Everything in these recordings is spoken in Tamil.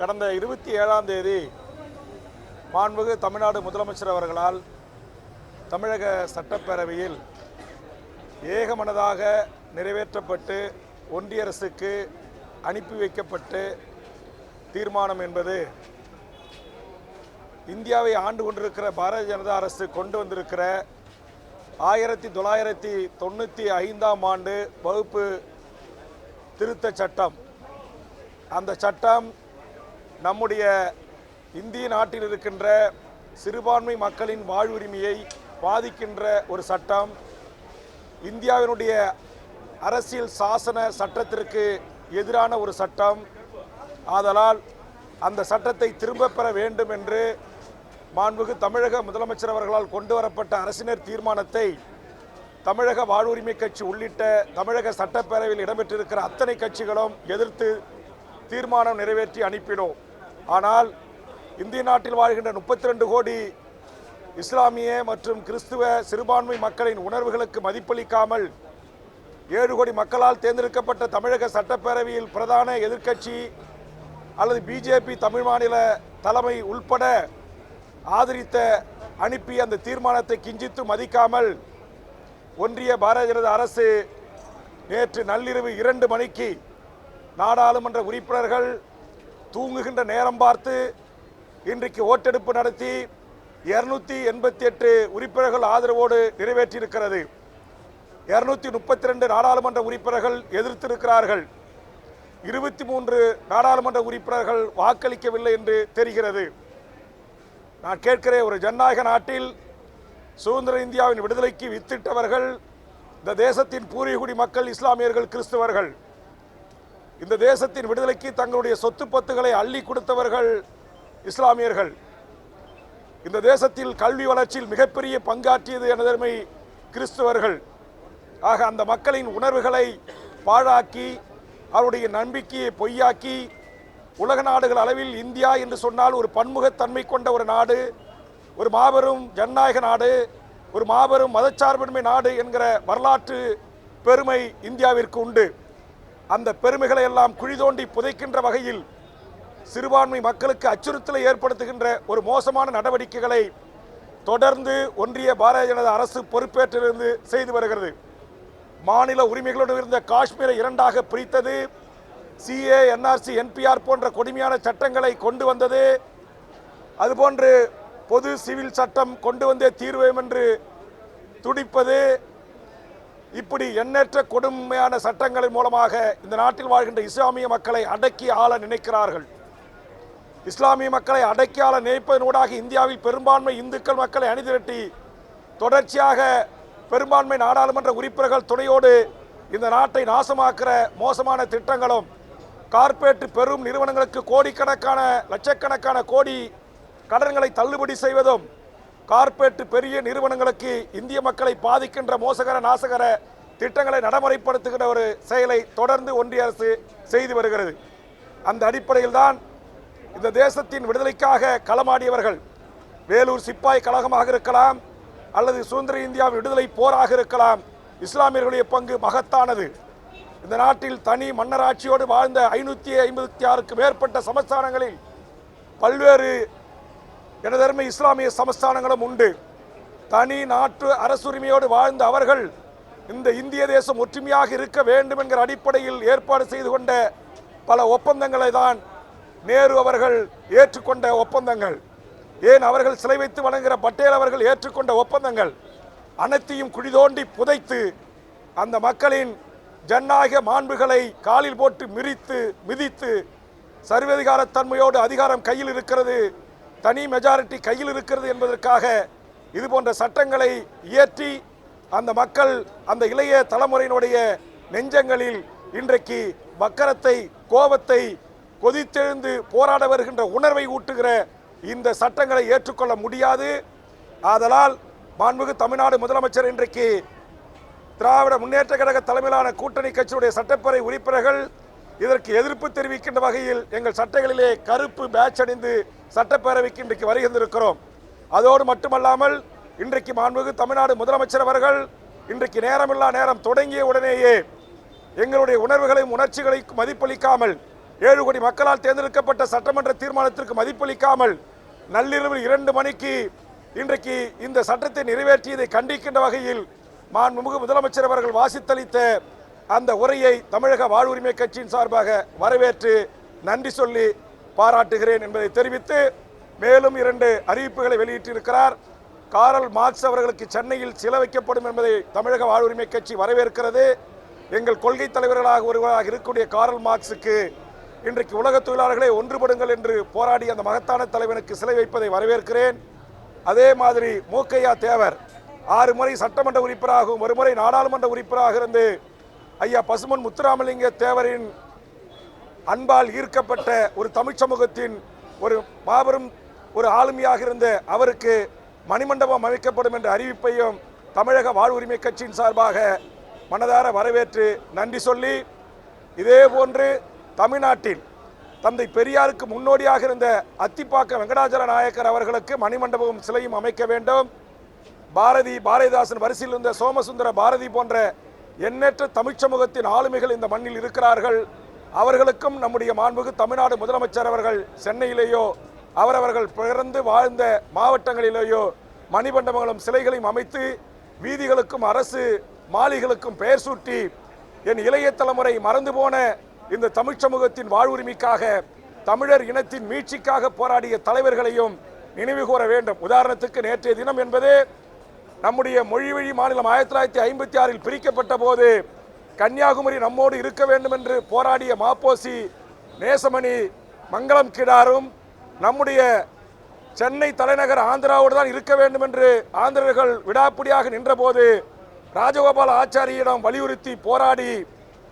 கடந்த இருபத்தி ஏழாம் தேதி மாண்புகு தமிழ்நாடு முதலமைச்சர் அவர்களால் தமிழக சட்டப்பேரவையில் ஏகமனதாக நிறைவேற்றப்பட்டு ஒன்றிய அரசுக்கு அனுப்பி வைக்கப்பட்டு தீர்மானம் என்பது இந்தியாவை ஆண்டு கொண்டிருக்கிற பாரதிய ஜனதா அரசு கொண்டு வந்திருக்கிற ஆயிரத்தி தொள்ளாயிரத்தி தொண்ணூற்றி ஐந்தாம் ஆண்டு வகுப்பு திருத்தச் சட்டம். அந்த சட்டம் நம்முடைய இந்திய நாட்டில் இருக்கின்ற சிறுபான்மை மக்களின் வாழ்வுரிமையை பாதிக்கின்ற ஒரு சட்டம் இந்தியாவினுடைய அரசியல் சாசன சட்டத்திற்கு எதிரான ஒரு சட்டம். ஆதலால் அந்த சட்டத்தை திரும்பப் பெற வேண்டும் என்று மாண்புகு தமிழக முதலமைச்சர் அவர்களால் கொண்டு வரப்பட்ட அரசினர் தீர்மானத்தை தமிழக வாழ்வுரிமை கட்சி உள்ளிட்ட தமிழக சட்டப்பேரவையில் இடம்பெற்றிருக்கிற அத்தனை கட்சிகளும் எதிர்த்து தீர்மானம் நிறைவேற்றி அனுப்பினோம். ஆனால் இந்திய நாட்டில் வாழ்கின்ற முப்பத்தி ரெண்டு கோடி இஸ்லாமிய மற்றும் கிறிஸ்துவ சிறுபான்மை மக்களின் உணர்வுகளுக்கு மதிப்பளிக்காமல் ஏழு கோடி மக்களால் தேர்ந்தெடுக்கப்பட்ட தமிழக சட்டப்பேரவையில் பிரதான எதிர்க்கட்சி அல்லது பிஜேபி தமிழ் மாநில தலைமை உள்பட ஆதரித்த அனுப்பி அந்த தீர்மானத்தை கிஞ்சித்து மதிக்காமல் ஒன்றிய பாரதிய ஜனதா அரசு நேற்று நள்ளிரவு இரண்டு மணிக்கு நாடாளுமன்ற உறுப்பினர்கள் தூங்குகின்ற நேரம் பார்த்து இன்றைக்கு ஓட்டெடுப்பு நடத்தி இருநூத்தி எண்பத்தி எட்டு உறுப்பினர்கள் ஆதரவோடு நிறைவேற்றியிருக்கிறது. இருநூத்தி முப்பத்தி ரெண்டு நாடாளுமன்ற உறுப்பினர்கள் எதிர்த்திருக்கிறார்கள். இருபத்தி மூன்று நாடாளுமன்ற உறுப்பினர்கள் வாக்களிக்கவில்லை என்று தெரிகிறது. நான் கேட்கிறேன் ஒரு ஜனநாயக நாட்டில் சுதந்திர இந்தியாவின் விடுதலைக்கு வித்திட்டவர்கள் இந்த தேசத்தின் பூர்வீகுடி மக்கள் இஸ்லாமியர்கள் கிறிஸ்தவர்கள் இந்த தேசத்தின் விடுதலைக்கு தங்களுடைய சொத்து பத்துகளை அள்ளி கொடுத்தவர்கள் இஸ்லாமியர்கள். இந்த தேசத்தில் கல்வி வளர்ச்சியில் மிகப்பெரிய பங்காற்றியது எனதருமை கிறிஸ்தவர்கள். ஆக அந்த மக்களின் உணர்வுகளை பாழாக்கி அவருடைய நம்பிக்கையை பொய்யாக்கி உலக நாடுகள் அளவில் இந்தியா என்று சொன்னால் ஒரு பன்முகத்தன்மை கொண்ட ஒரு நாடு ஒரு மாபெரும் ஜனநாயக நாடு ஒரு மாபெரும் மதச்சார்பின்மை நாடு என்கிற வரலாற்று பெருமை இந்தியாவிற்கு உண்டு. அந்த பெருமைகளை எல்லாம் குழி தோண்டி புதைக்கின்ற வகையில் சிறுபான்மை மக்களுக்கு அச்சுறுத்தலை ஏற்படுத்துகின்ற ஒரு மோசமான நடவடிக்கைகளை தொடர்ந்து ஒன்றிய பாரதிய ஜனதா அரசு பொறுப்பேற்றிருந்து செய்து வருகிறது. மாநில உரிமைகளோடு இருந்த காஷ்மீரை இரண்டாக பிரித்தது. சிஏ என்ஆர்சி என்பிஆர் போன்ற கொடுமையான சட்டங்களை கொண்டு வந்தது. அதுபோன்று பொது சிவில் சட்டம் கொண்டு வந்தே தீர்வோம் என்று துடிப்பது. இப்படி எண்ணற்ற கொடுமையான சட்டங்களின் மூலமாக இந்த நாட்டில் வாழ்கின்ற இஸ்லாமிய மக்களை அடக்கி ஆள நினைக்கிறார்கள். இஸ்லாமிய மக்களை அடக்கி ஆள நினைப்பதனூடாக இந்தியாவில் பெரும்பான்மை இந்துக்கள் மக்களை அணிதிரட்டி தொடர்ச்சியாக பெரும்பான்மை நாடாளுமன்ற உறுப்பினர்கள் துணையோடு இந்த நாட்டை நாசமாக்குற மோசமான திட்டங்களும் கார்ப்பரேட் பெரும் நிறுவனங்களுக்கு கோடிக்கணக்கான லட்சக்கணக்கான கோடி கடன்களை தள்ளுபடி செய்வதும் கார்ப்பரேட் பெரிய நிறுவனங்களுக்கு இந்திய மக்களை பாதிக்கின்ற மோசகர நாசகர திட்டங்களை நடைமுறைப்படுத்துகிற ஒரு செயலை தொடர்ந்து ஒன்றிய அரசு செய்து வருகிறது. அந்த அடிப்படையில் தான் இந்த தேசத்தின் விடுதலைக்காக களமாடியவர்கள் வேலூர் சிப்பாய் கழகமாக இருக்கலாம் அல்லது சுதந்திர இந்தியாவின் விடுதலை போராக இருக்கலாம் இஸ்லாமியர்களுடைய பங்கு மகத்தானது. இந்த நாட்டில் தனி மன்னராட்சியோடு வாழ்ந்த ஐநூற்றி ஐம்பத்தி ஆறுக்கு மேற்பட்ட சமஸ்தானங்களில் பல்வேறு எனதருமை இஸ்லாமிய சமஸ்தானங்களும் உண்டு. தனி நாட்டு அரசுரிமையோடு வாழ்ந்த அவர்கள் இந்த இந்திய தேசம் ஒற்றுமையாக இருக்க வேண்டும் என்கிற அடிப்படையில் ஏற்பாடு செய்து கொண்ட பல ஒப்பந்தங்களை தான் நேரு அவர்கள் ஏற்றுக்கொண்ட ஒப்பந்தங்கள். ஏன் அவர்கள் சிலை வைத்து வணங்குகிற பட்டேல் அவர்கள் ஏற்றுக்கொண்ட ஒப்பந்தங்கள். அனைத்தையும் குழிதோண்டி புதைத்து அந்த மக்களின் ஜனநாயக மாண்புகளை காலில் போட்டு மிரித்து மிதித்து சர்வதிகாரத்தன்மையோடு அதிகாரம் கையில் இருக்கிறது தனி மெஜாரிட்டி கையில் இருக்கிறது என்பதற்காக இது போன்ற சட்டங்களை இயற்றி அந்த மக்கள் அந்த இளைய தலைமுறையினுடைய நெஞ்சங்களில் இன்றைக்கு மக்கரத்தை கோபத்தை கொதித்தெழுந்து போராட வருகின்ற உணர்வை ஊட்டுகிற இந்த சட்டங்களை ஏற்றுக்கொள்ள முடியாது. ஆதலால் மாண்புமிகு தமிழ்நாடு முதலமைச்சர் இன்றைக்கு திராவிட முன்னேற்ற கழக தலைமையிலான கூட்டணி கட்சியுடைய சட்டப்பேரவை உறுப்பினர்கள் இதற்கு எதிர்ப்பு தெரிவிக்கின்ற வகையில் எங்கள் சட்டைகளிலே கருப்பு பேட்ச் அணிந்து சட்டப்பேரவைக்கு இன்றைக்கு வருகின்றிருக்கிறோம் அதோடு மட்டுமல்லாமல் இன்றைக்கு மாண்புமிகு தமிழ்நாடு முதலமைச்சர் அவர்கள் இன்றைக்கு நேரமில்லா நேரம் தொடங்கிய உடனேயே எங்களுடைய உணர்வுகளையும் உணர்ச்சிகளையும் மதிப்பளிக்காமல் ஏழு கோடி மக்களால் தேர்ந்தெடுக்கப்பட்ட சட்டமன்ற தீர்மானத்திற்கு மதிப்பளிக்காமல் நள்ளிரவில் இரண்டு மணிக்கு இன்றைக்கு இந்த சட்டத்தை நிறைவேற்றியதை கண்டிக்கின்ற வகையில் மாண்புமிகு முதலமைச்சர் அவர்கள் வாசித்தளித்த அந்த உரையை தமிழக வாழ்வுரிமை கட்சியின் சார்பாக வரவேற்று நன்றி சொல்லி பாராட்டுகிறேன் என்பதை தெரிவித்து மேலும் இரண்டு அறிவிப்புகளை வெளியிட்டிருக்கிறார். காரல் மார்க்ஸ் அவர்களுக்கு சென்னையில் சில வைக்கப்படும் என்பதை தமிழக வாழ்வுரிமை கட்சி வரவேற்கிறது. எங்கள் கொள்கை தலைவர்களாக ஒருவராக இருக்கக்கூடிய காரல் மார்க்ஸுக்கு இன்றைக்கு உலக தொழிலாளர்களை ஒன்றுபடுங்கள் என்று போராடிய அந்த மகத்தான தலைவனுக்கு சிலை வைப்பதை வரவேற்கிறேன். அதே மாதிரி மூக்கையா தேவர் ஆறு முறை சட்டமன்ற உறுப்பினராகவும் ஒரு முறை நாடாளுமன்ற உறுப்பினராக இருந்து ஐயா பசுமன் முத்துராமலிங்க தேவரின் அன்பால் ஈர்க்கப்பட்ட ஒரு தமிழ் சமூகத்தின் ஒரு மாபெரும் ஒரு ஆளுமையாக இருந்த அவருக்கு மணிமண்டபம் அமைக்கப்படும் என்ற அறிவிப்பையும் தமிழக வாழ்வுரிமை கட்சியின் சார்பாக மனதார வரவேற்று நன்றி சொல்லி இதே போன்று தமிழ்நாட்டில் தந்தை பெரியாருக்கு முன்னோடியாக இருந்த அத்திப்பாக்க வெங்கடாச்சல நாயக்கர் அவர்களுக்கு மணிமண்டபமும் சிலையும் அமைக்க வேண்டும். பாரதி பாரதிதாசன் வரிசையில் இருந்த சோமசுந்தர பாரதி போன்ற எண்ணற்ற தமிழ்ச் சமூகத்தின் ஆளுமைகள் இந்த மண்ணில் இருக்கிறார்கள். அவர்களுக்கும் நம்முடைய மாண்புகு தமிழ்நாடு முதலமைச்சர் அவர்கள் சென்னையிலேயோ அவரவர்கள் பிறந்து வாழ்ந்த மாவட்டங்களிலேயோ மணிமண்டபங்களும் சிலைகளையும் அமைத்து வீதிகளுக்கும் அரசு மாளிகளுக்கும் பெயர் சூட்டி என் இளைய தலைமுறை மறந்து போன இந்த தமிழ் சமூகத்தின் வாழ்வுரிமைக்காக தமிழர் இனத்தின் மீட்சிக்காக போராடிய தலைவர்களையும் நினைவு கூற வேண்டும். உதாரணத்துக்கு நேற்றைய தினம் என்பது நம்முடைய மொழிவழி மாநிலம் ஆயிரத்தி தொள்ளாயிரத்தி ஐம்பத்தி ஆறில் பிரிக்கப்பட்ட போது கன்னியாகுமரி நம்மோடு இருக்க வேண்டும் என்று போராடிய மாப்போசி நேசமணி மங்களம் கிடாரும் நம்முடைய சென்னை தலைநகர் ஆந்திராவோடு தான் இருக்க வேண்டும் என்று ஆந்திரர்கள் விடாப்பிடியாக நின்றபோது ராஜகோபால் ஆச்சாரியிடம் வலியுறுத்தி போராடி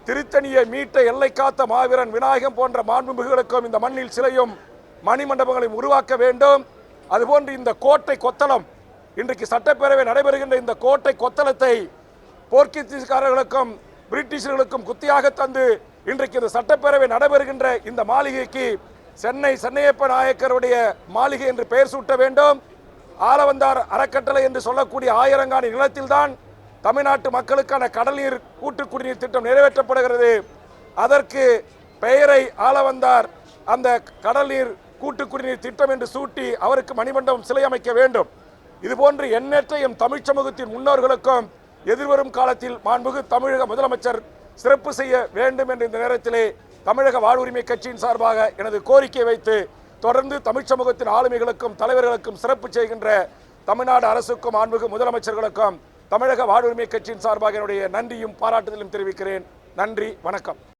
திருத்தணியை மீட்ட எல்லை காத்த மாவீரன் விநாயகம் போன்ற மாண்புமிகுகளுக்கும் இந்த மண்ணில் சிலையும் மணிமண்டபங்களையும் உருவாக்க வேண்டும். அதுபோன்று இந்த கோட்டை கொத்தளம் இன்றைக்கு சட்டப்பேரவை நடைபெறுகின்ற இந்த கோட்டை கொத்தளத்தை போர்ச்சுகீஸ்காரர்களுக்கும் பிரிட்டிஷர்களுக்கும் குத்தியாக தந்து இன்றைக்கு இந்த சட்டப்பேரவை நடைபெறுகின்ற இந்த மாளிகைக்கு சென்னை சென்னையப்ப நாயக்கருடைய மாளிகை என்று பெயர் சூட்ட வேண்டும். ஆலவந்தார் அறக்கட்டளை என்று சொல்லக்கூடிய ஆயிரங்காணி நிலத்தில்தான் தமிழ்நாட்டு மக்களுக்கான கடல் நீர் கூட்டு குடிநீர் திட்டம் நிறைவேற்றப்படுகிறது. அதற்கு பெயரை ஆளவந்தார் அந்த கடல் நீர் கூட்டு குடிநீர் திட்டம் என்று சூட்டி அவருக்கு மணிமண்டபம் சிலை அமைக்க வேண்டும். இதுபோன்று எண்ணற்ற எம் தமிழ்ச் சமூகத்தின் முன்னோர்களுக்கும் எதிர்வரும் காலத்தில் மாண்புகு தமிழக முதலமைச்சர் சிறப்பு செய்ய வேண்டும் என்ற இந்த நேரத்திலே தமிழக வாழ்வுரிமை கட்சியின் சார்பாக எனது கோரிக்கை வைத்து தொடர்ந்து தமிழ்ச் சமூகத்தின் ஆளுமைகளுக்கும் தலைவர்களுக்கும் சிறப்பு செய்கின்ற தமிழ்நாடு அரசுக்கும் மாண்புகு முதலமைச்சர்களுக்கும் தமிழக வாழ்வுரிமை கட்சியின் சார்பாக என்னுடைய நன்றியும் பாராட்டுதலும் தெரிவிக்கிறேன். நன்றி வணக்கம்.